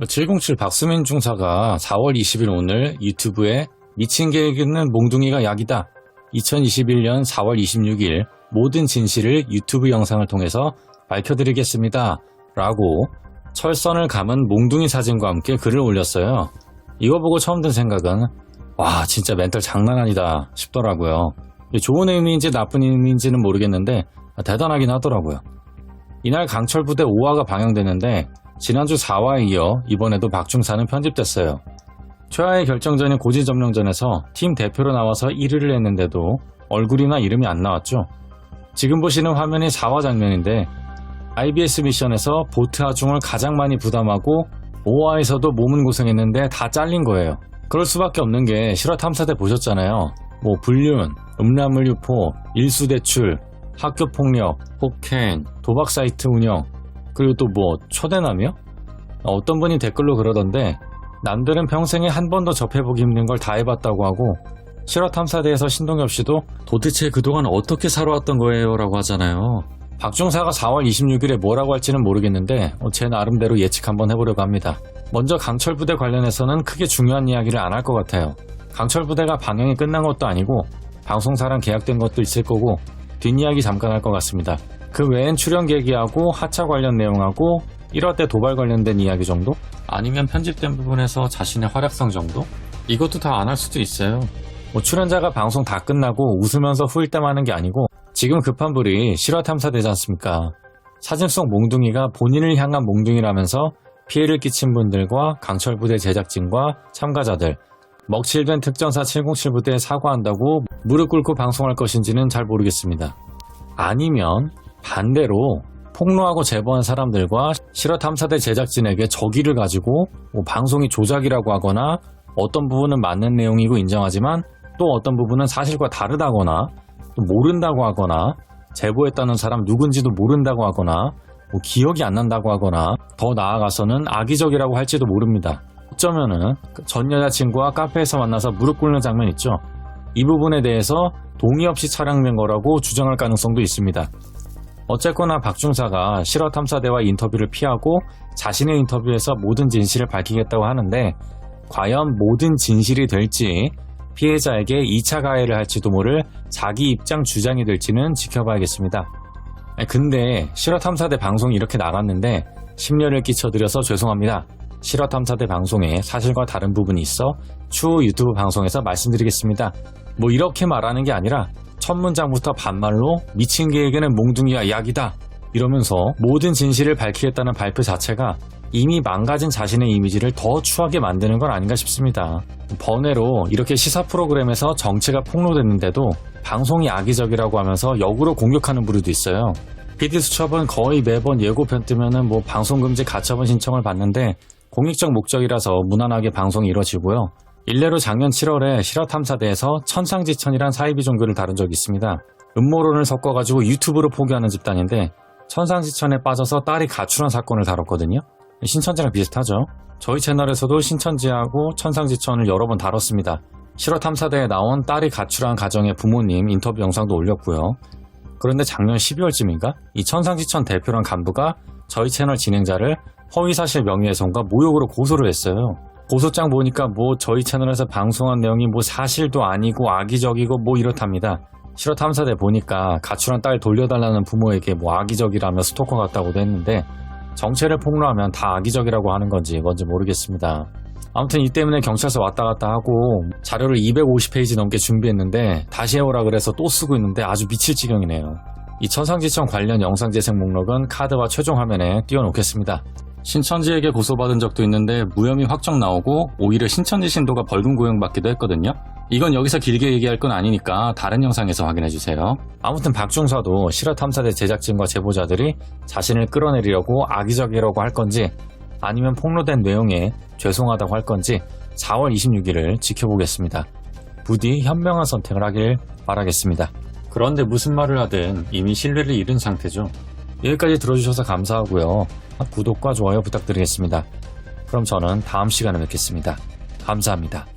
707 박수민 중사가 4월 20일 오늘 유튜브에 미친 계획은 몽둥이가 약이다. 2021년 4월 26일 모든 진실을 유튜브 영상을 통해서 밝혀드리겠습니다. 라고 철선을 감은 몽둥이 사진과 함께 글을 올렸어요. 이거 보고 처음 든 생각은 와 진짜 멘탈 장난 아니다 싶더라고요. 좋은 의미인지 나쁜 의미인지는 모르겠는데 대단하긴 하더라고요. 이날 강철 부대 5화가 방영되는데 지난주 4화에 이어 이번에도 박중사는 편집됐어요. 최하의 결정전인 고지점령전에서 팀 대표로 나와서 1위를 했는데도 얼굴이나 이름이 안 나왔죠. 지금 보시는 화면이 4화 장면인데 IBS 미션에서 보트 하중을 가장 많이 부담하고 5화에서도 몸은 고생했는데 다 잘린 거예요. 그럴 수밖에 없는 게 실화 탐사대 보셨잖아요. 뭐 불륜, 음란물 유포, 일수 대출, 학교 폭력, 폭행, 도박 사이트 운영, 그리고 또 뭐 초대남이요? 어떤 분이 댓글로 그러던데 남들은 평생에 한 번도 접해보기 힘든 걸 다 해봤다고 하고 실화 탐사대에서 신동엽 씨도 도대체 그동안 어떻게 살아왔던 거예요? 라고 하잖아요. 박중사가 4월 26일에 뭐라고 할지는 모르겠는데 어, 제 나름대로 예측 한번 해보려고 합니다. 먼저 강철 부대 관련해서는 크게 중요한 이야기를 안 할 것 같아요. 강철 부대가 방영이 끝난 것도 아니고 방송사랑 계약된 것도 있을 거고 뒷이야기 잠깐 할 것 같습니다. 그 외엔 출연 계기하고 하차 관련 내용하고 1화 때 도발 관련된 이야기 정도? 아니면 편집된 부분에서 자신의 활약성 정도? 이것도 다 안 할 수도 있어요. 뭐 출연자가 방송 다 끝나고 웃으면서 후일담하는 게 아니고 지금 급한 불이 실화 탐사되지 않습니까? 사진 속 몽둥이가 본인을 향한 몽둥이라면서 피해를 끼친 분들과 강철 부대 제작진과 참가자들, 먹칠된 특전사 707 부대에 사과한다고 무릎 꿇고 방송할 것인지는 잘 모르겠습니다. 아니면 반대로 폭로하고 제보한 사람들과 실화 탐사대 제작진에게 적의를 가지고 뭐 방송이 조작이라고 하거나 어떤 부분은 맞는 내용이고 인정하지만 또 어떤 부분은 사실과 다르다거나 또 모른다고 하거나 제보했다는 사람 누군지도 모른다고 하거나 뭐 기억이 안 난다고 하거나 더 나아가서는 악의적이라고 할지도 모릅니다. 어쩌면은 그전 여자친구와 카페에서 만나서 무릎 꿇는 장면 있죠. 이 부분에 대해서 동의 없이 촬영된 거라고 주장할 가능성도 있습니다. 어쨌거나 박중사가 실화 탐사대와 인터뷰를 피하고 자신의 인터뷰에서 모든 진실을 밝히겠다고 하는데 과연 모든 진실이 될지 피해자에게 2차 가해를 할지도 모를 자기 입장 주장이 될지는 지켜봐야겠습니다. 근데 실화 탐사대 방송이 이렇게 나갔는데 심려를 끼쳐드려서 죄송합니다. 실화 탐사대 방송에 사실과 다른 부분이 있어 추후 유튜브 방송에서 말씀드리겠습니다. 뭐 이렇게 말하는 게 아니라 첫 문장부터 반말로 미친 계획에는 몽둥이가 약이다 이러면서 모든 진실을 밝히겠다는 발표 자체가 이미 망가진 자신의 이미지를 더 추하게 만드는 건 아닌가 싶습니다. 번외로 이렇게 시사 프로그램에서 정체가 폭로됐는데도 방송이 악의적이라고 하면서 역으로 공격하는 부류도 있어요. PD 수첩은 거의 매번 예고편 뜨면은 뭐 방송금지 가처분 신청을 받는데 공익적 목적이라서 무난하게 방송이 이뤄지고요. 일례로 작년 7월에 실화탐사대에서 천상지천이란 사이비 종교를 다룬 적이 있습니다. 음모론을 섞어가지고 유튜브로 포기하는 집단인데 천상지천에 빠져서 딸이 가출한 사건을 다뤘거든요. 신천지랑 비슷하죠. 저희 채널에서도 신천지하고 천상지천을 여러 번 다뤘습니다. 실화탐사대에 나온 딸이 가출한 가정의 부모님 인터뷰 영상도 올렸고요. 그런데 작년 12월쯤인가 이 천상지천 대표랑 간부가 저희 채널 진행자를 허위사실 명예훼손과 모욕으로 고소를 했어요. 고소장 보니까 뭐 저희 채널에서 방송한 내용이 뭐 사실도 아니고 악의적이고 뭐 이렇답니다. 실화 탐사대 보니까 가출한 딸 돌려달라는 부모에게 뭐 악의적이라며 스토커 같다고도 했는데 정체를 폭로하면 다 악의적이라고 하는 건지 뭔지 모르겠습니다. 아무튼 이 때문에 경찰서 왔다 갔다 하고 자료를 250페이지 넘게 준비했는데 다시 해오라 그래서 또 쓰고 있는데 아주 미칠 지경이네요. 이 천상지청 관련 영상 재생 목록은 카드와 최종 화면에 띄워놓겠습니다. 신천지에게 고소받은 적도 있는데 무혐의 확정 나오고 오히려 신천지 신도가 벌금 구형받기도 했거든요. 이건 여기서 길게 얘기할 건 아니니까 다른 영상에서 확인해 주세요. 아무튼 박중사도 실화탐사대 제작진과 제보자들이 자신을 끌어내리려고 악의적이라고 할 건지 아니면 폭로된 내용에 죄송하다고 할 건지 4월 26일을 지켜보겠습니다. 부디 현명한 선택을 하길 바라겠습니다. 그런데 무슨 말을 하든 이미 신뢰를 잃은 상태죠. 여기까지 들어주셔서 감사하고요. 구독과 좋아요 부탁드리겠습니다. 그럼 저는 다음 시간에 뵙겠습니다. 감사합니다.